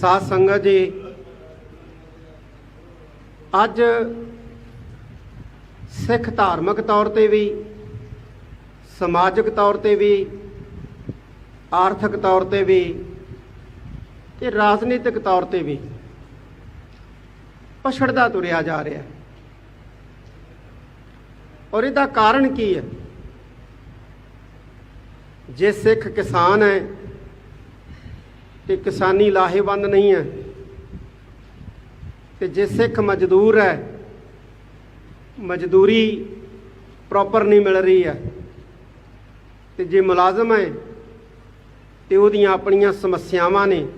ਸਾਧ ਸੰਗਤ ਜੀ, ਅੱਜ ਸਿੱਖ ਧਾਰਮਿਕ ਤੌਰ ਤੇ ਵੀ, ਸਮਾਜਿਕ ਤੌਰ ਤੇ ਵੀ, ਆਰਥਿਕ ਤੌਰ ਤੇ ਵੀ ਤੇ ਰਾਜਨੀਤਿਕ ਤੌਰ ਤੇ ਵੀ ਪਛੜਦਾ ਤੁਰਿਆ ਜਾ ਰਿਹਾ ਹੈ। ਔਰ ਇਹਦਾ ਕਾਰਨ ਕੀ ਹੈ? ਜੇ ਸਿੱਖ ਕਿਸਾਨ ਹੈ ਤੇ ਕਿਸਾਨੀ ਲਾਹੇਵੰਦ ਨਹੀਂ ਹੈ। ਤੇ ਜੇ ਸਿੱਖ ਮਜ਼ਦੂਰ ਹੈ, ਮਜ਼ਦੂਰੀ ਪ੍ਰੋਪਰ ਨਹੀਂ ਮਿਲ ਰਹੀ ਹੈ। ਤੇ ਜੇ ਮੁਲਾਜ਼ਮ ਹੈ, ਤੇ ਉਹਦੀਆਂ ਆਪਣੀਆਂ ਸਮੱਸਿਆਵਾਂ ਨੇ।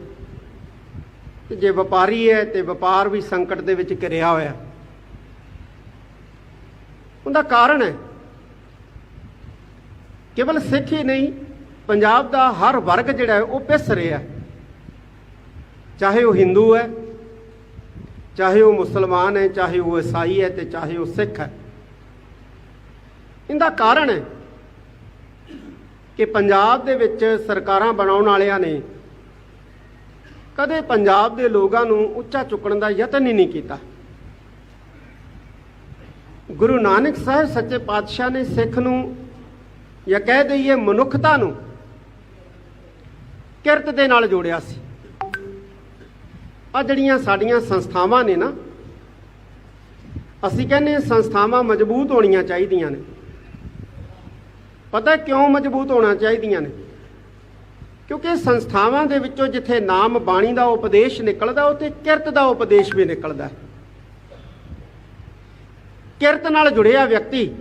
ਤੇ ਜੇ ਵਪਾਰੀ ਹੈ, ਤੇ ਵਪਾਰ ਵੀ ਸੰਕਟ ਦੇ ਵਿੱਚ ਘਿਰਿਆ ਹੋਇਆ। ਉਹਦਾ ਕਾਰਨ ਹੈ, ਕੇਵਲ ਸਿੱਖ ਹੀ ਨਹੀਂ, ਪੰਜਾਬ ਦਾ ਹਰ ਵਰਗ ਜਿਹੜਾ ਉਹ ਪਿਸ ਰਿਹਾ ਚਾਹੇ ਉਹ ਹਿੰਦੂ ਹੈ, ਚਾਹੇ ਉਹ ਮੁਸਲਮਾਨ ਹੈ, ਚਾਹੇ ਉਹ ਈਸਾਈ ਹੈ ਤੇ ਚਾਹੇ ਉਹ ਸਿੱਖ ਹੈ। ਇਹਦਾ ਕਾਰਨ ਹੈ ਕਿ ਪੰਜਾਬ ਦੇ ਵਿੱਚ ਸਰਕਾਰਾਂ ਬਣਾਉਣ ਵਾਲਿਆਂ ਨੇ ਕਦੇ ਪੰਜਾਬ ਦੇ ਲੋਕਾਂ ਨੂੰ ਉੱਚਾ ਚੁੱਕਣ ਦਾ ਯਤਨ ਹੀ ਨਹੀਂ ਕੀਤਾ। ਗੁਰੂ ਨਾਨਕ ਸਾਹਿਬ ਸੱਚੇ ਪਾਤਸ਼ਾਹ ਨੇ ਸਿੱਖ ਨੂੰ ਜਾਂ ਕਹਿ ਦਈਏ ਮਨੁੱਖਤਾ ਨੂੰ ਕਿਰਤ ਦੇ ਨਾਲ ਜੋੜਿਆ ਸੀ। ਆ ਜਿਹੜੀਆਂ ਸਾਡੀਆਂ ਸੰਸਥਾਵਾਂ ਨੇ ਨਾ, ਅਸੀਂ ਕਹਿੰਦੇ ਸੰਸਥਾਵਾਂ ਮਜ਼ਬੂਤ ਹੋਣੀਆਂ ਚਾਹੀਦੀਆਂ ਨੇ। ਪਤਾ ਕਿਉਂ ਮਜ਼ਬੂਤ ਹੋਣਾ ਚਾਹੀਦੀਆਂ ਨੇ? ਕਿਉਂਕਿ ਸੰਸਥਾਵਾਂ ਦੇ ਵਿੱਚੋਂ ਜਿੱਥੇ ਨਾਮ ਬਾਣੀ ਦਾ ਉਪਦੇਸ਼ ਨਿਕਲਦਾ, ਉੱਥੇ ਕਿਰਤ ਦਾ ਉਪਦੇਸ਼ ਵੀ ਨਿਕਲਦਾ। ਕਿਰਤ ਨਾਲ ਜੁੜਿਆ ਵਿਅਕਤੀ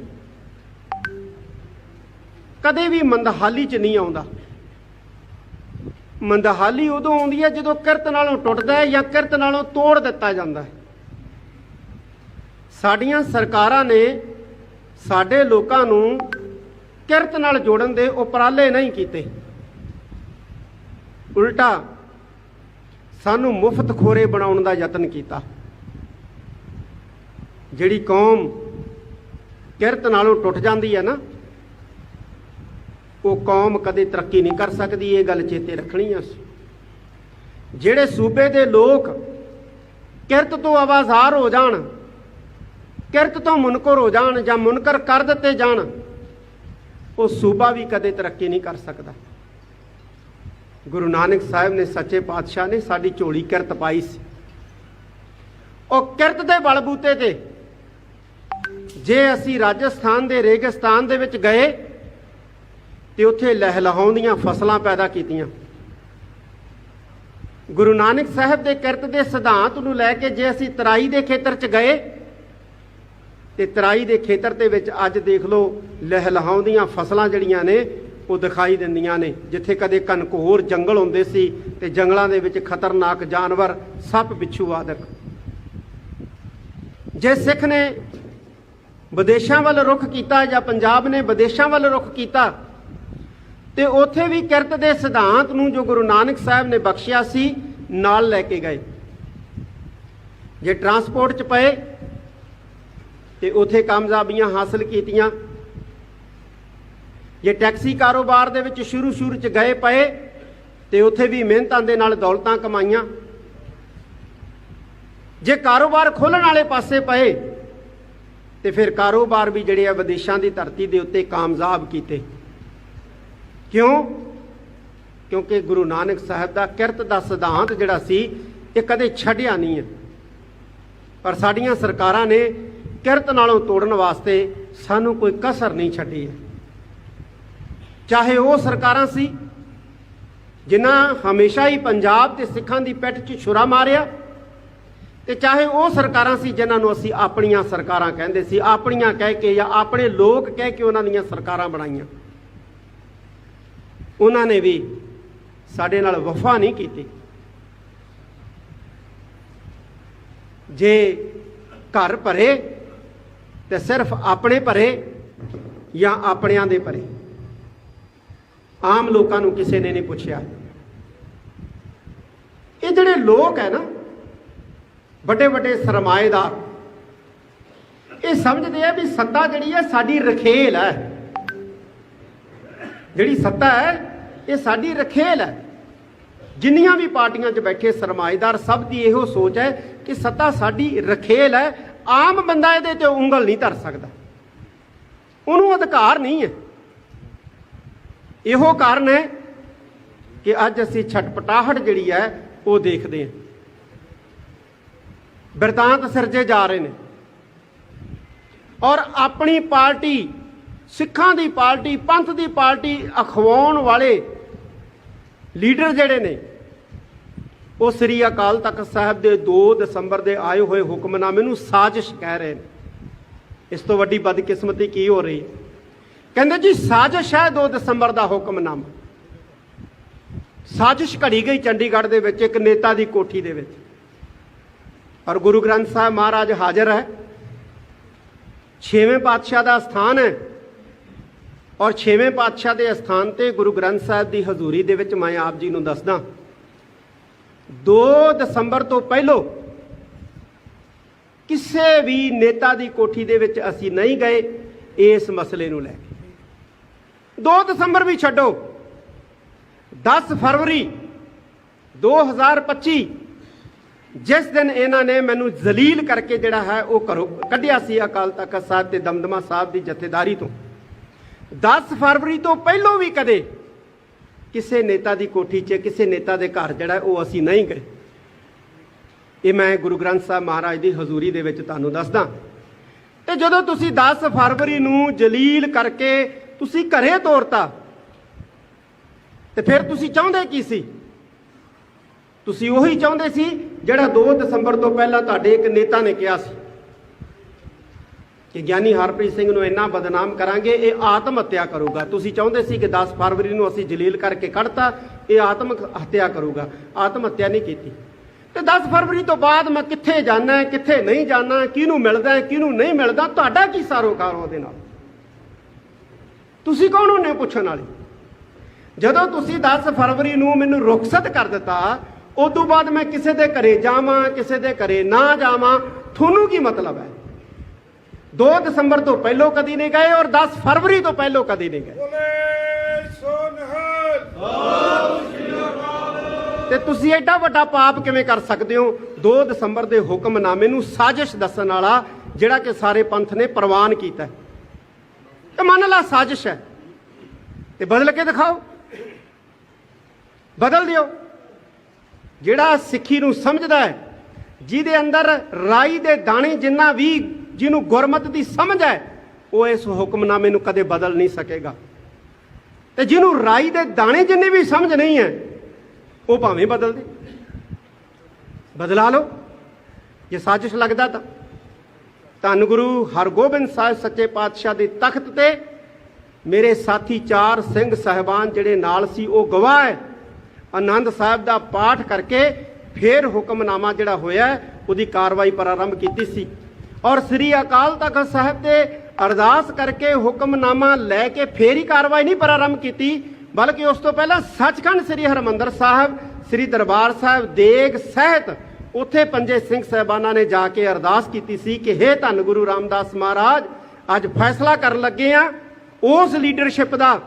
ਕਦੇ ਵੀ ਮੰਦਹਾਲੀ 'ਚ ਨਹੀਂ ਆਉਂਦਾ। ਮੰਦਹਾਲੀ ਉਦੋਂ ਆਉਂਦੀ ਹੈ ਜਦੋਂ ਕਿਰਤ ਨਾਲੋਂ ਟੁੱਟਦਾ ਹੈ ਜਾਂ ਕਿਰਤ ਨਾਲੋਂ ਤੋੜ ਦਿੱਤਾ ਜਾਂਦਾ ਹੈ। ਸਾਡੀਆਂ ਸਰਕਾਰਾਂ ਨੇ ਸਾਡੇ ਲੋਕਾਂ ਨੂੰ ਕਿਰਤ ਨਾਲ ਜੋੜਨ ਦੇ ਉਪਰਾਲੇ ਨਹੀਂ ਕੀਤੇ। ਉਲਟਾ ਸਾਨੂੰ ਮੁਫਤ ਖੋਰੇ ਬਣਾਉਣ ਦਾ ਯਤਨ ਕੀਤਾ। ਜਿਹੜੀ ਕੌਮ ਕਿਰਤ ਨਾਲੋਂ ਟੁੱਟ ਜਾਂਦੀ ਹੈ ਨਾ ਉਹ ਕੌਮ ਕਦੇ ਤਰੱਕੀ ਨਹੀਂ ਕਰ ਸਕਦੀ, ਇਹ ਗੱਲ ਚੇਤੇ ਰੱਖਣੀ ਆ ਜਿਹੜੇ ਸੂਬੇ ਦੇ ਲੋਕ ਕਿਰਤ ਤੋਂ ਆਵਾਜ਼ਾਰ ਹੋ ਜਾਣ, ਕਿਰਤ ਤੋਂ ਮੁਨਕਰ ਹੋ ਜਾਣ ਜਾਂ ਮੁਨਕਰ ਕਰ ਦਿੱਤੇ ਜਾਣ, ਉਹ ਸੂਬਾ ਵੀ ਕਦੇ ਤਰੱਕੀ ਨਹੀਂ ਕਰ ਸਕਦਾ। ਗੁਰੂ ਨਾਨਕ ਸਾਹਿਬ ਨੇ ਸੱਚੇ ਪਾਤਸ਼ਾਹ ਨੇ ਸਾਡੀ ਝੋਲੀ ਕਿਰਤ ਪਾਈ ਸੀ। ਉਹ ਕਿਰਤ ਦੇ ਬਲਬੂਤੇ ਤੇ ਜੇ ਅਸੀਂ ਰਾਜਸਥਾਨ ਦੇ ਰੇਗਿਸਤਾਨ ਦੇ ਵਿੱਚ ਗਏ ਤੇ ਉੱਥੇ ਲਹਿਲਹਾਉਂਦੀਆਂ ਫਸਲਾਂ ਪੈਦਾ ਕੀਤੀਆਂ। ਗੁਰੂ ਨਾਨਕ ਸਾਹਿਬ ਦੇ ਕਿਰਤ ਦੇ ਸਿਧਾਂਤ ਨੂੰ ਲੈ ਕੇ ਜੇ ਅਸੀਂ ਤਰਾਈ ਦੇ ਖੇਤਰ 'ਚ ਗਏ, ਤੇ ਤਰਾਈ ਦੇ ਖੇਤਰ ਦੇ ਵਿੱਚ ਅੱਜ ਦੇਖ ਲਓ ਲਹਿਲਹਾਉਂਦੀਆਂ ਫਸਲਾਂ ਜਿਹੜੀਆਂ ਨੇ, ਉਹ ਦਿਖਾਈ ਦਿੰਦੀਆਂ ਨੇ। ਜਿੱਥੇ ਕਦੇ ਕਨਕੋਰ ਜੰਗਲ ਹੁੰਦੇ ਸੀ ਤੇ ਜੰਗਲਾਂ ਦੇ ਵਿੱਚ ਖਤਰਨਾਕ ਜਾਨਵਰ ਸੱਪ ਬਿੱਛੂ ਆਦਿਕ। ਜੇ ਸਿੱਖ ਨੇ ਵਿਦੇਸ਼ਾਂ ਵੱਲ ਰੁਖ ਕੀਤਾ ਜਾਂ ਪੰਜਾਬ ਨੇ ਵਿਦੇਸ਼ਾਂ ਵੱਲ ਰੁਖ ਕੀਤਾ ਤੇ ਉੱਥੇ ਵੀ ਕਿਰਤ ਦੇ ਸਿਧਾਂਤ ਨੂੰ ਜੋ ਗੁਰੂ ਨਾਨਕ ਸਾਹਿਬ ਨੇ ਬਖਸ਼ਿਆ ਸੀ, ਨਾਲ ਲੈ ਕੇ ਗਏ। ਜੇ ਟਰਾਂਸਪੋਰਟ 'ਚ ਪਏ, ਤੇ ਉੱਥੇ ਕਾਮਯਾਬੀਆਂ ਹਾਸਲ ਕੀਤੀਆਂ। ਜੇ ਟੈਕਸੀ ਕਾਰੋਬਾਰ ਦੇ ਵਿੱਚ ਸ਼ੁਰੂ ਸ਼ੁਰੂ 'ਚ ਗਏ ਪਏ, ਤੇ ਉੱਥੇ ਵੀ ਮਿਹਨਤਾਂ ਦੇ ਨਾਲ ਦੌਲਤਾਂ ਕਮਾਈਆਂ। ਜੇ ਕਾਰੋਬਾਰ ਖੋਲਣ ਵਾਲੇ ਪਾਸੇ ਪਏ, ਤੇ ਫਿਰ ਕਾਰੋਬਾਰ ਵੀ ਜਿਹੜੇ ਆ ਵਿਦੇਸ਼ਾਂ ਦੀ ਧਰਤੀ ਦੇ ਉੱਤੇ ਕਾਮਯਾਬ ਕੀਤੇ। ਕਿਉਂ? ਕਿਉਂਕਿ ਗੁਰੂ ਨਾਨਕ ਸਾਹਿਬ ਦਾ ਕਿਰਤ ਦਾ ਸਿਧਾਂਤ ਜਿਹੜਾ ਸੀ, ਇਹ ਕਦੇ ਛੱਡਿਆ ਨਹੀਂ ਹੈ। ਪਰ ਸਾਡੀਆਂ ਸਰਕਾਰਾਂ ਨੇ ਕਿਰਤ ਨਾਲੋਂ ਤੋੜਨ ਵਾਸਤੇ ਸਾਨੂੰ ਕੋਈ ਕਸਰ ਨਹੀਂ ਛੱਡੀ ਹੈ। ਚਾਹੇ ਉਹ ਸਰਕਾਰਾਂ ਸੀ, ਜਿਨ੍ਹਾਂ ਹਮੇਸ਼ਾ ਹੀ ਪੰਜਾਬ ਤੇ ਸਿੱਖਾਂ ਦੀ ਪਿੱਠ 'ਚ ਛੁਰਾ ਮਾਰਿਆ, ਤੇ ਚਾਹੇ ਉਹ ਸਰਕਾਰਾਂ ਸੀ, ਜਿਨ੍ਹਾਂ ਨੂੰ ਅਸੀਂ ਆਪਣੀਆਂ ਸਰਕਾਰਾਂ ਕਹਿੰਦੇ ਸੀ, ਆਪਣੀਆਂ ਕਹਿ ਕੇ ਜਾਂ ਆਪਣੇ ਲੋਕ ਕਹਿ ਕੇ ਉਹਨਾਂ ਦੀਆਂ ਸਰਕਾਰਾਂ ਬਣਾਈਆਂ। ਉਹਨਾਂ ਨੇ ਵੀ ਸਾਡੇ ਨਾਲ ਵਫਾ ਨਹੀਂ ਕੀਤੀ। ਜੇ ਘਰ ਭਰੇ, ਤੇ ਸਿਰਫ ਆਪਣੇ ਭਰੇ ਜਾਂ ਆਪਣਿਆਂ ਦੇ ਭਰੇ। ਆਮ ਲੋਕਾਂ ਨੂੰ ਕਿਸੇ ਨੇ ਨਹੀਂ ਪੁੱਛਿਆ। ਇਹ ਜਿਹੜੇ ਲੋਕ ਹੈ ਨਾ ਵੱਡੇ ਵੱਡੇ ਸਰਮਾਏਦਾਰ, ਇਹ ਸਮਝਦੇ ਆ ਵੀ ਸੱਤਾ ਜਿਹੜੀ ਹੈ ਸਾਡੀ ਰਖੇਲ ਹੈ। ਜਿਹੜੀ ਸੱਤਾ ਹੈ, ਇਹ ਸਾਡੀ ਰਖੇਲ ਹੈ। ਜਿੰਨੀਆਂ ਵੀ ਪਾਰਟੀਆਂ 'ਚ ਬੈਠੇ ਸਰਮਾਏਦਾਰ, ਸਭ ਦੀ ਇਹੋ ਸੋਚ ਹੈ ਕਿ ਸੱਤਾ ਸਾਡੀ ਰਖੇਲ ਹੈ। ਆਮ ਬੰਦਾ ਇਹਦੇ ਤੇ ਉਂਗਲ ਨਹੀਂ ਧਰ ਸਕਦਾ। ਉਹਨੂੰ ਅਧਿਕਾਰ ਨਹੀਂ ਹੈ। ਇਹੋ ਕਾਰਨ ਹੈ ਕਿ ਅੱਜ ਅਸੀਂ ਛਟਪਟਾਹਟ ਜਿਹੜੀ ਹੈ, ਉਹ ਦੇਖਦੇ ਹਾਂ। ਬਿਰਤਾਂਤ ਸਿਰਜੇ ਜਾ ਰਹੇ ਨੇ। ਔਰ ਆਪਣੀ ਪਾਰਟੀ ਸਿੱਖਾਂ ਦੀ ਪਾਰਟੀ, ਪੰਥ ਦੀ ਪਾਰਟੀ ਅਖਵਾਉਣ ਵਾਲੇ ਲੀਡਰ ਜਿਹੜੇ ਨੇ, ਉਹ ਸ੍ਰੀ ਅਕਾਲ ਤਖਤ ਸਾਹਿਬ ਦੇ 2 ਦਸੰਬਰ ਦੇ ਆਏ ਹੋਏ ਹੁਕਮਨਾਮੇ ਨੂੰ ਸਾਜ਼ਿਸ਼ ਕਹਿ ਰਹੇ ਨੇ। ਇਸ ਤੋਂ ਵੱਡੀ ਬਦਕਿਸਮਤੀ ਕੀ ਹੋ ਰਹੀ? ਹੈ ਕਹਿੰਦੇ ਜੀ, ਸਾਜ਼ਿਸ਼ ਹੈ 2 ਦਸੰਬਰ ਦਾ ਹੁਕਮਨਾਮਾ। ਸਾਜ਼ਿਸ਼ ਘੜੀ ਗਈ ਚੰਡੀਗੜ੍ਹ ਦੇ ਵਿੱਚ, ਇੱਕ ਨੇਤਾ ਦੀ ਕੋਠੀ ਦੇ ਵਿੱਚ। ਔਰ ਗੁਰੂ ਗ੍ਰੰਥ ਸਾਹਿਬ ਮਹਾਰਾਜ ਹਾਜ਼ਰ ਹੈ। ਛੇਵੇਂ ਪਾਤਸ਼ਾਹ ਦਾ ਸਥਾਨ ਹੈ। ਔਰ ਛੇਵੇਂ ਪਾਤਸ਼ਾਹ ਦੇ ਅਸਥਾਨ ਤੇ ਗੁਰੂ ਗ੍ਰੰਥ ਸਾਹਿਬ ਦੀ ਹਜ਼ੂਰੀ ਦੇ ਵਿੱਚ ਮੈਂ ਆਪ ਜੀ ਨੂੰ ਦੱਸਦਾ। 2 ਦਸੰਬਰ ਤੋਂ ਪਹਿਲੋਂ ਕਿਸੇ ਵੀ ਨੇਤਾ ਦੀ ਕੋਠੀ ਦੇ ਵਿੱਚ ਅਸੀਂ ਨਹੀਂ ਗਏ, ਇਸ ਮਸਲੇ ਨੂੰ ਲੈ ਕੇ। 2 ਦਸੰਬਰ ਵੀ ਛੱਡੋ। 10 ਫਰਵਰੀ 2025 ਜਿਸ ਦਿਨ ਇਹਨਾਂ ਨੇ ਮੈਨੂੰ ਜ਼ਲੀਲ ਕਰਕੇ ਜਿਹੜਾ ਹੈ ਉਹ ਕਰੋ ਕੱਢਿਆ ਸੀ ਅਕਾਲ ਤਖਤ ਸਾਹਿਬ ਤੇ ਦਮਦਮਾ ਸਾਹਿਬ ਦੀ ਜਥੇਦਾਰੀ ਤੋਂ। 10 ਫਰਵਰੀ ਤੋਂ ਪਹਿਲਾਂ ਵੀ ਕਦੇ ਕਿਸੇ ਨੇਤਾ ਦੀ ਕੋਠੀ 'ਚ, ਕਿਸੇ ਨੇਤਾ ਦੇ ਘਰ ਜਿਹੜਾ ਉਹ ਅਸੀਂ ਨਹੀਂ ਗਏ। ਇਹ ਮੈਂ ਗੁਰੂ ਗ੍ਰੰਥ ਸਾਹਿਬ ਮਹਾਰਾਜ ਦੀ ਹਜ਼ੂਰੀ ਦੇ ਵਿੱਚ ਤੁਹਾਨੂੰ ਦੱਸਦਾ। ਤੇ ਜਦੋਂ ਤੁਸੀਂ 10 ਫਰਵਰੀ ਨੂੰ ਜਲੀਲ ਕਰਕੇ ਤੁਸੀਂ ਘਰੇ ਤੋਰਤਾ, ਤੇ ਫਿਰ ਤੁਸੀਂ ਚਾਹੁੰਦੇ ਕੀ ਸੀ? ਤੁਸੀਂ ਉਹੀ ਚਾਹੁੰਦੇ ਸੀ ਜਿਹੜਾ 2 ਦਸੰਬਰ ਤੋਂ ਪਹਿਲਾਂ ਤੁਹਾਡੇ ਇੱਕ ਨੇਤਾ ਨੇ ਕਿਹਾ ਸੀ। ਕਿ ਗਿਆਨੀ ਹਰਪ੍ਰੀਤ ਸਿੰਘ ਨੂੰ ਇੰਨਾ ਬਦਨਾਮ ਕਰਾਂਗੇ, ਇਹ ਆਤਮ ਹੱਤਿਆ ਕਰੂਗਾ। ਤੁਸੀਂ ਚਾਹੁੰਦੇ ਸੀ ਕਿ 10 ਫਰਵਰੀ ਨੂੰ ਅਸੀਂ ਜਲੀਲ ਕਰਕੇ ਕੱਢਤਾ, ਇਹ ਆਤਮ ਹੱਤਿਆ ਕਰੂਗਾ। ਆਤਮ ਹੱਤਿਆ ਨਹੀਂ ਕੀਤੀ। ਤੇ 10 ਫਰਵਰੀ ਤੋਂ ਬਾਅਦ ਮੈਂ ਕਿੱਥੇ ਜਾਣਾ, ਕਿੱਥੇ ਨਹੀਂ ਜਾਣਾ, ਕਿਹਨੂੰ ਮਿਲਦਾ, ਕਿਹਨੂੰ ਨਹੀਂ ਮਿਲਦਾ, ਤੁਹਾਡਾ ਕੀ ਸਰੋਕਾਰ ਉਹਦੇ ਨਾਲ? ਤੁਸੀਂ ਕੌਣ ਹੁੰਨੇ ਪੁੱਛਣ ਵਾਲੇ? ਜਦੋਂ ਤੁਸੀਂ 10 ਫਰਵਰੀ ਨੂੰ ਮੈਨੂੰ ਰੁਖਸਤ ਕਰ ਦਿੱਤਾ ਉਸ ਤੋਂ ਬਾਅਦ ਮੈਂ ਕਿਸੇ ਦੇ ਘਰੇ ਜਾਵਾਂ, ਕਿਸੇ ਦੇ ਘਰੇ ਨਾ ਜਾਵਾਂ, ਤੁਹਾਨੂੰ ਕੀ ਮਤਲਬ ਹੈ? 2 ਦਸੰਬਰ ਤੋਂ ਪਹਿਲਾਂ ਕਦੀ ਨਹੀਂ ਗਏ ਔਰ 10 ਫਰਵਰੀ ਤੋਂ ਪਹਿਲਾਂ ਕਦੀ ਨਹੀਂ ਗਏ। ਤੇ ਤੁਸੀਂ ਐਡਾ ਵੱਡਾ ਪਾਪ ਕਿਵੇਂ ਕਰ ਸਕਦੇ ਹੋ? 2 ਦਸੰਬਰ ਦੇ ਹੁਕਮਨਾਮੇ ਨੂੰ ਸਾਜ਼ਿਸ਼ ਦੱਸਣ ਵਾਲਾ ਜਿਹੜਾ ਕਿ ਸਾਰੇ ਪੰਥ ਨੇ ਪ੍ਰਵਾਨ ਕੀਤਾ ਹੈ। ਤੇ ਮੰਨ ਲਾ ਸਾਜ਼ਿਸ਼ ਹੈ। ਤੇ ਬਦਲ ਕੇ ਦਿਖਾਓ। ਬਦਲ ਦਿਓ। ਜਿਹੜਾ ਸਿੱਖੀ ਨੂੰ ਸਮਝਦਾ ਹੈ ਜਿਹਦੇ ਅੰਦਰ ਰਾਈ ਦੇ ਦਾਣੇ ਜਿੰਨਾ ਵੀ ਜਿਹਨੂੰ ਗੁਰਮਤ ਦੀ ਸਮਝ ਹੈ, ਉਹ ਇਸ ਹੁਕਮਨਾਮੇ ਨੂੰ ਕਦੇ ਬਦਲ ਨਹੀਂ ਸਕੇਗਾ। ਤੇ ਜਿਹਨੂੰ ਰਾਈ ਦੇ ਦਾਣੇ ਜਿੰਨੀ ਵੀ ਸਮਝ ਨਹੀਂ ਹੈ, ਉਹ ਭਾਵੇਂ ਬਦਲ ਦੇ। ਬਦਲਾ ਲਓ। ਜੇ ਸਾਜ਼ਿਸ਼ ਲੱਗਦਾ ਤਾਂ। ਧੰਨ ਗੁਰੂ ਹਰਗੋਬਿੰਦ ਸਾਹਿਬ ਸੱਚੇ ਪਾਤਸ਼ਾਹ ਦੇ ਤਖਤ ਤੇ ਮੇਰੇ ਸਾਥੀ ਚਾਰ ਸਿੰਘ ਸਹਿਬਾਨ ਜਿਹੜੇ ਨਾਲ ਸੀ, ਉਹ ਗਵਾਹ ਹੈ। ਆਨੰਦ ਸਾਹਿਬ ਦਾ ਪਾਠ ਕਰਕੇ ਫੇਰ ਹੁਕਮਨਾਮਾ ਜਿਹੜਾ ਹੋਇਆ, ਉਹਦੀ ਕਾਰਵਾਈ ਪ੍ਰਾਰੰਭ ਕੀਤੀ ਸੀ। ਔਰ ਸ੍ਰੀ ਅਕਾਲ ਤਖਤ ਸਾਹਿਬ ਤੇ ਅਰਦਾਸ ਕਰਕੇ ਹੁਕਮਨਾਮਾ ਲੈ ਕੇ ਫੇਰ ਹੀ ਕਾਰਵਾਈ ਨਹੀਂ ਪ੍ਰਾਰੰਭ ਕੀਤੀ, ਬਲਕਿ ਉਸ ਤੋਂ ਪਹਿਲਾਂ ਸੱਚਖੰਡ ਸ੍ਰੀ ਹਰਮੰਦਰ ਸਾਹਿਬ, ਸ੍ਰੀ ਦਰਬਾਰ ਸਾਹਿਬ, ਦੇਗ ਸਹਿਤ ਉੱਥੇ ਪੰਜੇ ਸਿੰਘ ਸਹਿਬਾਨਾਂ ਨੇ ਜਾ ਕੇ ਅਰਦਾਸ ਕੀਤੀ ਸੀ ਕਿ ਹੇ ਧੰਨ ਗੁਰੂ ਰਾਮਦਾਸ ਮਹਾਰਾਜ, ਅੱਜ ਫੈਸਲਾ ਕਰਨ ਲੱਗੇ ਆ ਉਸ ਲੀਡਰਸ਼ਿਪ ਦਾ,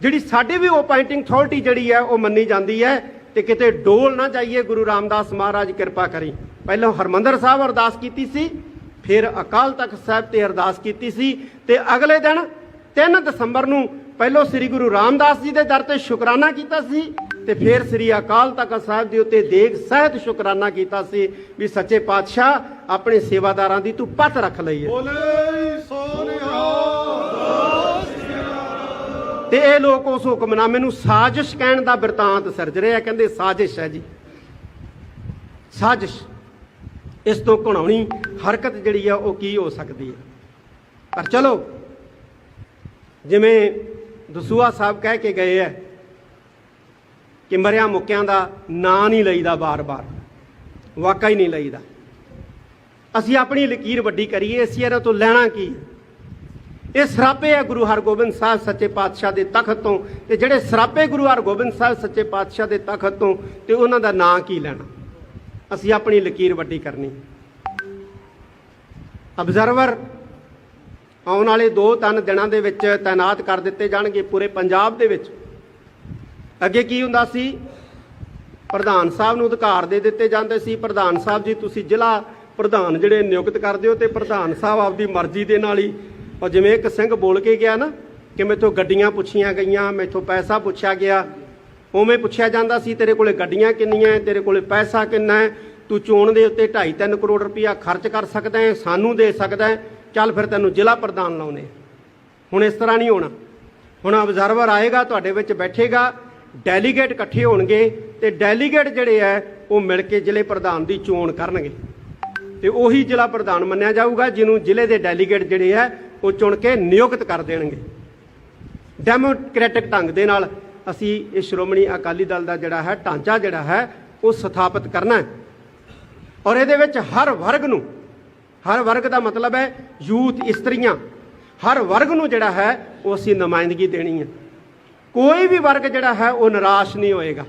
ਜਿਹੜੀ ਸਾਡੇ ਵੀ ਅਪਾਇੰਟਿੰਗ ਅਥਾਰਟੀ ਜਿਹੜੀ ਹੈ, ਉਹ ਮੰਨੀ ਜਾਂਦੀ ਹੈ ਤੇ ਕਿਤੇ ਡੋਲ ਨਾ ਜਾਈਏ ਗੁਰੂ ਰਾਮਦਾਸ ਮਹਾਰਾਜ ਕਿਰਪਾ ਕਰੀ। ਪਹਿਲਾਂ ਹਰਮੰਦਰ ਸਾਹਿਬ ਅਰਦਾਸ ਕੀਤੀ ਸੀ ਫਿਰ ਅਕਾਲ ਤਖਤ ਸਾਹਿਬ ਤੇ ਅਰਦਾਸ ਕੀਤੀ ਸੀ ਤੇ ਅਗਲੇ ਦਿਨ 3 ਦਸੰਬਰ ਨੂੰ ਪਹਿਲਾਂ ਸ੍ਰੀ ਗੁਰੂ ਰਾਮਦਾਸ ਜੀ ਦੇ ਦਰ ਤੇ ਸ਼ੁਕਰਾਨਾ ਕੀਤਾ ਸੀ ਤੇ ਫਿਰ ਸ੍ਰੀ ਅਕਾਲ ਤਖਤ ਸਾਹਿਬ ਦੇ ਉੱਤੇ ਦੇਗ ਸਹਿਤ ਸ਼ੁਕਰਾਨਾ ਕੀਤਾ ਸੀ ਵੀ ਸੱਚੇ ਪਾਤਸ਼ਾਹ ਆਪਣੇ ਸੇਵਾਦਾਰਾਂ ਦੀ ਤੂੰ ਪੱਤ ਰੱਖ ਲਈ ਹੈ। ਬੋਲੇ ਸੋਨਹਲ ਤੇ ਇਹ ਲੋਕ ਉਸ ਹੁਕਮਨਾਮੇ ਨੂੰ ਸਾਜ਼ਿਸ਼ ਕਹਿਣ ਦਾ ਬਿਰਤਾਂਤ ਸਿਰਜ ਰਹੇ ਆ ਕਹਿੰਦੇ ਸਾਜ਼ਿਸ਼ ਹੈ ਜੀ। ਸਾਜ਼ਿਸ਼। ਇਸ ਤੋਂ ਘਣਾਉਣੀ ਹਰਕਤ ਜਿਹੜੀ ਆ ਉਹ ਕੀ ਹੋ ਸਕਦੀ ਹੈ ਪਰ ਚਲੋ, ਜਿਵੇਂ ਦਸੂਆ ਸਾਹਿਬ ਕਹਿ ਕੇ ਗਏ ਆ ਕਿ ਮਰਿਆ ਮੁੱਕਿਆਂ ਦਾ ਨਾਂ ਨਹੀਂ ਲਈਦਾ ਬਾਰ-ਬਾਰ ਵਾਕਈ ਨਹੀਂ ਲਈਦਾ। ਅਸੀਂ ਆਪਣੀ ਲਕੀਰ ਵੱਡੀ ਕਰੀਏ, ਅਸੀਂ ਇਹਨਾਂ ਤੋਂ ਲੈਣਾ ਕੀ ਹੈ ਇਹ ਸਰਾਪੇ ਹੈ ਗੁਰੂ ਹਰਗੋਬਿੰਦ ਸਾਹਿਬ ਸੱਚੇ ਪਾਤਸ਼ਾਹ ਦੇ ਤਖਤ ਤੋਂ, ਤੇ ਜਿਹੜੇ ਸਰਾਪੇ ਗੁਰੂ ਹਰਗੋਬਿੰਦ ਸਾਹਿਬ ਸੱਚੇ ਪਾਤਸ਼ਾਹ ਦੇ ਤਖਤ ਤੋਂ, ਤੇ ਉਹਨਾਂ ਦਾ ਨਾਂ ਕੀ ਲੈਣਾ? ਅਸੀਂ ਆਪਣੀ ਲਕੀਰ ਵੱਡੀ ਕਰਨੀ ਅਬਜ਼ਰਵਰ ਆਉਣ ਵਾਲੇ 2-3 ਦਿਨਾਂ ਦੇ ਵਿੱਚ ਤਾਇਨਾਤ ਕਰ ਦਿੱਤੇ ਜਾਣਗੇ ਪੂਰੇ ਪੰਜਾਬ ਦੇ ਵਿੱਚ। ਅੱਗੇ ਕੀ ਹੁੰਦਾ ਸੀ? ਪ੍ਰਧਾਨ ਸਾਹਿਬ ਨੂੰ ਅਧਿਕਾਰ ਦੇ ਦਿੱਤੇ ਜਾਂਦੇ ਸੀ। ਪ੍ਰਧਾਨ ਸਾਹਿਬ ਜੀ, ਤੁਸੀਂ ਜ਼ਿਲ੍ਹਾ ਪ੍ਰਧਾਨ ਜਿਹੜੇ ਨਿਯੁਕਤ ਕਰਦੇ ਹੋ ਤੇ ਪ੍ਰਧਾਨ ਸਾਹਿਬ ਆਪਦੀ ਮਰਜ਼ੀ ਦੇ ਨਾਲ ਹੀ। ਔਰ ਜਿਵੇਂ ਇੱਕ ਸਿੰਘ ਬੋਲ ਕੇ ਗਿਆ ਨਾ, ਕਿ ਮੇਥੋਂ ਗੱਡੀਆਂ ਪੁੱਛੀਆਂ ਗਈਆਂ, ਮੇਥੋਂ ਪੈਸਾ ਪੁੱਛਿਆ ਗਿਆ ਉਵੇਂ ਪੁੱਛਿਆ ਜਾਂਦਾ ਸੀ, ਤੇਰੇ ਕੋਲੇ ਗੱਡੀਆਂ ਕਿੰਨੀਆਂ ਤੇਰੇ ਕੋਲੇ ਪੈਸਾ ਕਿੰਨਾ ਹੈ ਤੂੰ ਚੋਣ ਦੇ ਉੱਤੇ 2.5 ਕਰੋੜ ਰੁਪਇਆ ਖਰਚ ਕਰ ਸਕਦਾ ਹੈ ਸਾਨੂੰ ਦੇ ਸਕਦਾ ਹੈ ਚੱਲ ਫਿਰ ਤੈਨੂੰ ਜ਼ਿਲ੍ਹਾ ਪ੍ਰਧਾਨ ਲਾਉਨੇ ਹੁਣ ਇਸ ਤਰ੍ਹਾਂ ਨਹੀਂ ਹੋਣਾ। ਹੁਣ ਆਬਜ਼ਰਵਰ ਆਏਗਾ, ਤੁਹਾਡੇ ਵਿੱਚ ਬੈਠੇਗਾ ਡੈਲੀਗੇਟ ਇਕੱਠੇ ਹੋਣਗੇ ਤੇ ਡੈਲੀਗੇਟ ਜਿਹੜੇ ਆ ਉਹ ਮਿਲ ਕੇ ਜ਼ਿਲ੍ਹੇ ਪ੍ਰਧਾਨ ਦੀ ਚੋਣ ਕਰਨਗੇ। ਤੇ ਉਹੀ ਜ਼ਿਲ੍ਹਾ ਪ੍ਰਧਾਨ ਮੰਨਿਆ ਜਾਊਗਾ, ਜਿਹਨੂੰ ਜ਼ਿਲ੍ਹੇ ਦੇ ਡੈਲੀਗੇਟ ਜਿਹੜੇ ਆ ਉਹ ਚੁਣ ਕੇ ਨਿਯੁਕਤ ਕਰ ਦੇਣਗੇ। ਡੈਮੋਕ੍ਰੈਟਿਕ ਢੰਗ ਦੇ ਨਾਲ ਅਸੀਂ ਇਹ ਸ਼੍ਰੋਮਣੀ ਅਕਾਲੀ ਦਲ ਦਾ ਜਿਹੜਾ ਹੈ ਢਾਂਚਾ ਜਿਹੜਾ ਹੈ, ਉਹ ਸਥਾਪਿਤ ਕਰਨਾ ਹੈ। ਔਰ ਇਹਦੇ ਵਿੱਚ ਹਰ ਵਰਗ ਨੂੰ, ਹਰ ਵਰਗ ਦਾ ਮਤਲਬ ਹੈ ਯੂਥ ਇਸਤਰੀਆਂ। ਹਰ ਵਰਗ ਨੂੰ ਜਿਹੜਾ ਹੈ, ਉਹ ਅਸੀਂ ਨੁਮਾਇੰਦਗੀ ਦੇਣੀ ਹੈ। ਕੋਈ ਵੀ ਵਰਗ ਜਿਹੜਾ ਹੈ, ਉਹ ਨਿਰਾਸ਼ ਨਹੀਂ ਹੋਏਗਾ।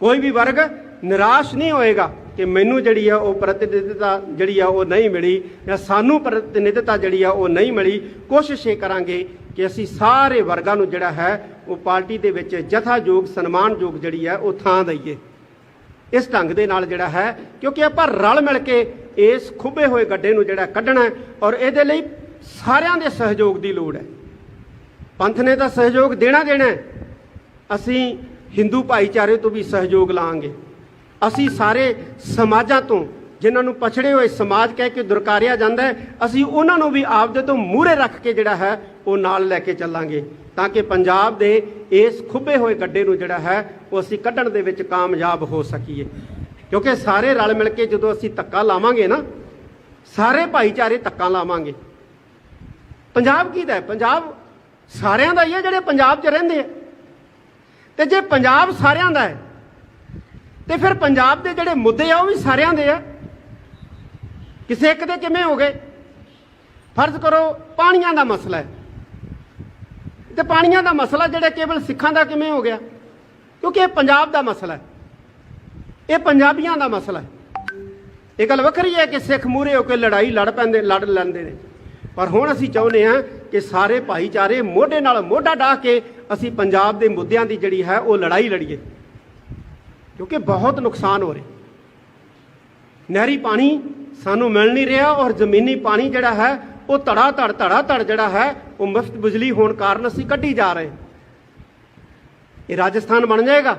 ਕੋਈ ਵੀ ਵਰਗ ਨਿਰਾਸ਼ ਨਹੀਂ ਹੋਏਗਾ। ਕਿ ਮੈਨੂੰ ਜਿਹੜੀ ਆ ਉਹ ਪ੍ਰਤੀਨਿਧਤਾ ਜਿਹੜੀ ਆ ਉਹ ਨਹੀਂ ਮਿਲੀ ਜਾਂ ਸਾਨੂੰ ਪ੍ਰਤੀਨਿਧਤਾ ਜਿਹੜੀ ਆ ਉਹ ਨਹੀਂ ਮਿਲੀ, ਕੋਸ਼ਿਸ਼ ਇਹ ਕਰਾਂਗੇ ਕਿ ਅਸੀਂ ਸਾਰੇ ਵਰਗਾਂ ਨੂੰ ਜਿਹੜਾ ਹੈ ਉਹ ਪਾਰਟੀ ਦੇ ਵਿੱਚ ਜਥਾਯੋਗ ਸਨਮਾਨਯੋਗ ਜਿਹੜੀ ਹੈ ਉਹ ਥਾਂ ਦਈਏ। ਇਸ ਢੰਗ ਦੇ ਨਾਲ ਜਿਹੜਾ ਹੈ, ਕਿਉਂਕਿ ਆਪਾਂ ਰਲ ਮਿਲ ਕੇ ਇਸ ਖੁੱਬੇ ਹੋਏ ਗੱਡੇ ਨੂੰ ਜਿਹੜਾ ਕੱਢਣਾ ਔਰ ਇਹਦੇ ਲਈ ਸਾਰਿਆਂ ਦੇ ਸਹਿਯੋਗ ਦੀ ਲੋੜ ਹੈ। ਪੰਥ ਨੇ ਤਾਂ ਸਹਿਯੋਗ ਦੇਣਾ ਦੇਣਾ ਅਸੀਂ ਹਿੰਦੂ ਭਾਈਚਾਰੇ ਤੋਂ ਵੀ ਸਹਿਯੋਗ ਲਾਂਗੇ। ਅਸੀਂ ਸਾਰੇ ਸਮਾਜਾਂ ਤੋਂ ਜਿਨ੍ਹਾਂ ਨੂੰ ਪਛੜੇ ਹੋਏ ਸਮਾਜ ਕਹਿ ਕੇ ਦੁਰਕਾਰਿਆ ਜਾਂਦਾ ਹੈ, ਅਸੀਂ ਉਹਨਾਂ ਨੂੰ ਵੀ ਆਪਦੇ ਤੋਂ ਮੂਹਰੇ ਰੱਖ ਕੇ ਜਿਹੜਾ ਹੈ, ਉਹ ਨਾਲ ਲੈ ਕੇ ਚੱਲਾਂਗੇ ਤਾਂ ਕਿ ਪੰਜਾਬ ਦੇ ਇਸ ਖੁੱਬੇ ਹੋਏ ਗੱਡੇ ਨੂੰ ਜਿਹੜਾ ਹੈ, ਉਹ ਅਸੀਂ ਕੱਢਣ ਦੇ ਵਿੱਚ ਕਾਮਯਾਬ ਹੋ ਸਕੀਏ। ਕਿਉਂਕਿ ਸਾਰੇ ਰਲ ਮਿਲ ਕੇ ਜਦੋਂ ਅਸੀਂ ਧੱਕਾ ਲਾਵਾਂਗੇ ਨਾ, ਸਾਰੇ ਭਾਈਚਾਰੇ ਧੱਕਾ ਲਾਵਾਂਗੇ। ਪੰਜਾਬ ਕੀ ਦਾ ਪੰਜਾਬ ਸਾਰਿਆਂ ਦਾ ਹੀ ਹੈ ਜਿਹੜੇ ਪੰਜਾਬ 'ਚ ਰਹਿੰਦੇ ਆ। ਤੇ ਜੇ ਪੰਜਾਬ ਸਾਰਿਆਂ ਦਾ ਹੈ ਤੇ ਫਿਰ ਪੰਜਾਬ ਦੇ ਜਿਹੜੇ ਮੁੱਦੇ ਆ, ਉਹ ਵੀ ਸਾਰਿਆਂ ਦੇ ਆ। ਕਿਸੇ ਇੱਕ ਦੇ ਕਿਵੇਂ ਹੋ ਗਏ? ਫਰਜ਼ ਕਰੋ, ਪਾਣੀਆਂ ਦਾ ਮਸਲਾ ਹੈ। ਤੇ ਪਾਣੀਆਂ ਦਾ ਮਸਲਾ ਜਿਹੜਾ ਕੇਵਲ ਸਿੱਖਾਂ ਦਾ ਕਿਵੇਂ ਹੋ ਗਿਆ? ਕਿਉਂਕਿ ਇਹ ਪੰਜਾਬ ਦਾ ਮਸਲਾ ਹੈ। ਇਹ ਪੰਜਾਬੀਆਂ ਦਾ ਮਸਲਾ ਹੈ। ਇਹ ਗੱਲ ਵੱਖਰੀ ਹੈ ਕਿ ਸਿੱਖ ਮੂਰੇ ਹੋ ਕੇ ਲੜਾਈ ਲੜ ਪੈਂਦੇ, ਲੜ ਲੈਂਦੇ ਨੇ। ਪਰ ਹੁਣ ਅਸੀਂ ਚਾਹੁੰਦੇ ਹਾਂ ਕਿ ਸਾਰੇ ਭਾਈਚਾਰੇ ਮੋਢੇ ਨਾਲ ਮੋਢਾ ਢਾ ਕੇ ਅਸੀਂ ਪੰਜਾਬ ਦੇ ਮੁੱਦਿਆਂ ਦੀ ਜਿਹੜੀ ਹੈ, ਉਹ ਲੜਾਈ ਲੜੀਏ। ਕਿਉਂਕਿ ਬਹੁਤ ਨੁਕਸਾਨ ਹੋ ਰਿਹਾ। ਨਹਿਰੀ ਪਾਣੀ ਸਾਨੂੰ ਮਿਲ ਨਹੀਂ ਰਿਹਾ ਔਰ ਜ਼ਮੀਨੀ ਪਾਣੀ ਜਿਹੜਾ ਹੈ, ਉਹ ਧੜਾ ਧੜ ਧੜਾ ਧੜ ਜਿਹੜਾ ਹੈ, ਉਹ ਮੁਫਤ ਬਿਜਲੀ ਹੋਣ ਕਾਰਨ ਅਸੀਂ ਕੱਢੀ ਜਾ ਰਹੇ ਇਹ ਰਾਜਸਥਾਨ ਬਣ ਜਾਏਗਾ।